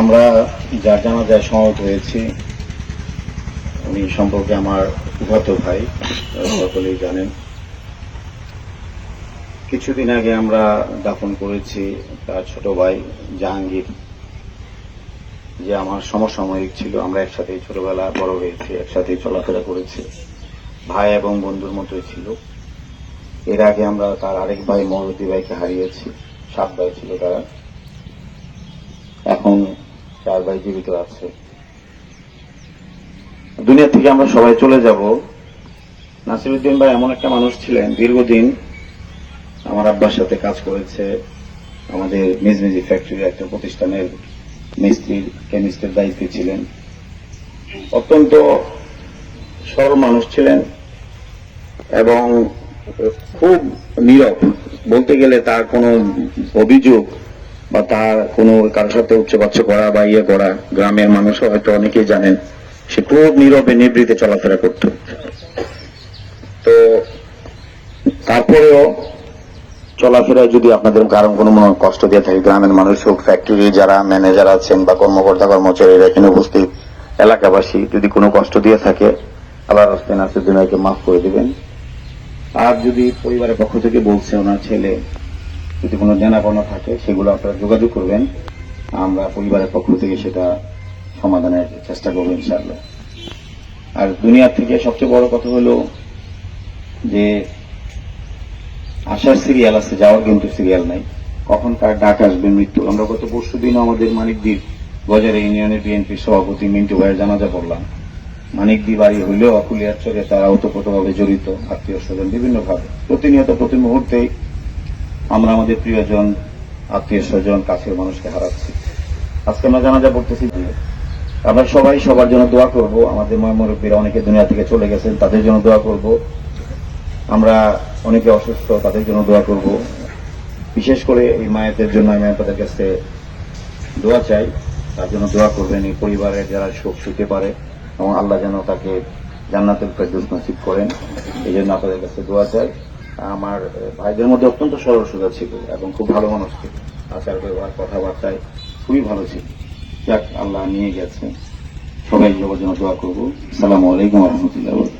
আমরা যার জানা যায় সমবেত হয়েছি, উনি সম্পর্কে আমার ফুফাতো ভাই, সকলেই জানেন। কিছুদিন আগে আমরা দাফন করেছি তার ছোট ভাই জাহাঙ্গীর, যে আমার সমসাময়িক ছিল। আমরা একসাথে ছোটবেলা বড় হয়েছি একসাথে চলাফেরা করেছি। ভাই এবং বন্ধুর মতোই ছিল। এর আগে আমরা তার আরেক ভাই মহরতি ভাইকে হারিয়েছি, সাত ভাই ছিল তারা। চার ভাই জীবিত আছে। দুনিয়া থেকে আমরা সবাই চলে যাব। নাসিরুদ্দিন ভাই এমন একটা মানুষ ছিলেন, দীর্ঘদিন আমার আব্বার সাথে কাজ করেছে। আমাদের মেজমেজি ফ্যাক্টরি একটা প্রতিষ্ঠানের মিস্ত্রির কেমিস্টের দায়িত্বে ছিলেন। অত্যন্ত সরল মানুষ ছিলেন এবং খুব নীরব। বলতে গেলে তার কোনো অভিযোগ বা তার কোনো কারোর সাথে উচ্চবাচ্য করা বা ইয়ে করা, গ্রামের মানুষ হয়তো অনেকেই জানেন, সে খুব নীরবে, নিবৃতে চলাফেরা করত। তো তারপরেও চলাফেরায় যদি আপনাদের কারণ কোনো কষ্ট দিয়ে থাকে, গ্রামের মানুষ হোক ফ্যাক্টরি যারা ম্যানেজার আছেন বা কর্মকর্তা, কর্মচারীরা এখানে উপস্থিত, এলাকাবাসী যদি কোনো কষ্ট দিয়ে থাকে, আল্লাহ রাস্তায় ভাইকে মাফ করে দিবেন। আর যদি পরিবারের পক্ষ থেকে বলছে ওনার ছেলে যদি কোনো দেনাপনা থাকে, সেগুলো আপনারা যোগাযোগ করবেন। আমরা পরিবারের পক্ষ থেকে সেটা সমাধানের চেষ্টা করব ইনশাআল্লাহ। আর দুনিয়ার থেকে সবচেয়ে বড় কথা হলো যে আসার সিরিয়াল আছে, যাওয়ার কিন্তু সিরিয়াল নাই। কখন কার ডাক আসবে, মৃত্যু। আমরা গত পরশু দিন আমাদের মানিকদ্বীপ বাজারে ইউনিয়নের বিএনপি সভাপতি মিন্টু ভাইয়ের জানাজা করলাম মানিকদ্বীপ বাড়ি হইলেও আকুলিয়ার চরে তারা ওতপ্রোতভাবে জড়িত, আত্মীয় স্বজন বিভিন্ন ভাবে প্রতিনিয়ত প্রতি মুহূর্তেই আমরা আমাদের প্রিয়জন, আত্মীয় স্বজন, কাছের মানুষকে হারাচ্ছি। আজকে আমরা জানাজা পড়তেছি যে আমরা সবাই সবার জন্য দোয়া করব। আমাদের ময়মরব্বীরা অনেকে দুনিয়া থেকে চলে গেছেন, তাদের জন্য দোয়া করব। আমরা অনেকে অসুস্থ, তাদের জন্য দোয়া করব। বিশেষ করে এই মায়েদের জন্য আমি আপনাদের কাছে দোয়া চাই। তার জন্য দোয়া করবেন এই পরিবারের যারা শোক শুতে পারে এবং আল্লাহ যেন তাকে জান্নাতের নসিব করেন। এই জন্য আপনাদের কাছে দোয়া চাই। আমার ভাইদের মধ্যে অত্যন্ত সরল সোজা ছিল এবং খুব ভালো মানুষ ছিল। আচার ব্যবহার, কথাবার্তায় খুবই ভালো ছিল। যাক, আল্লাহ নিয়ে গেছে। সবাই জন্য দোয়া করব। সালাম আলাইকুম রহমতুল্লাহ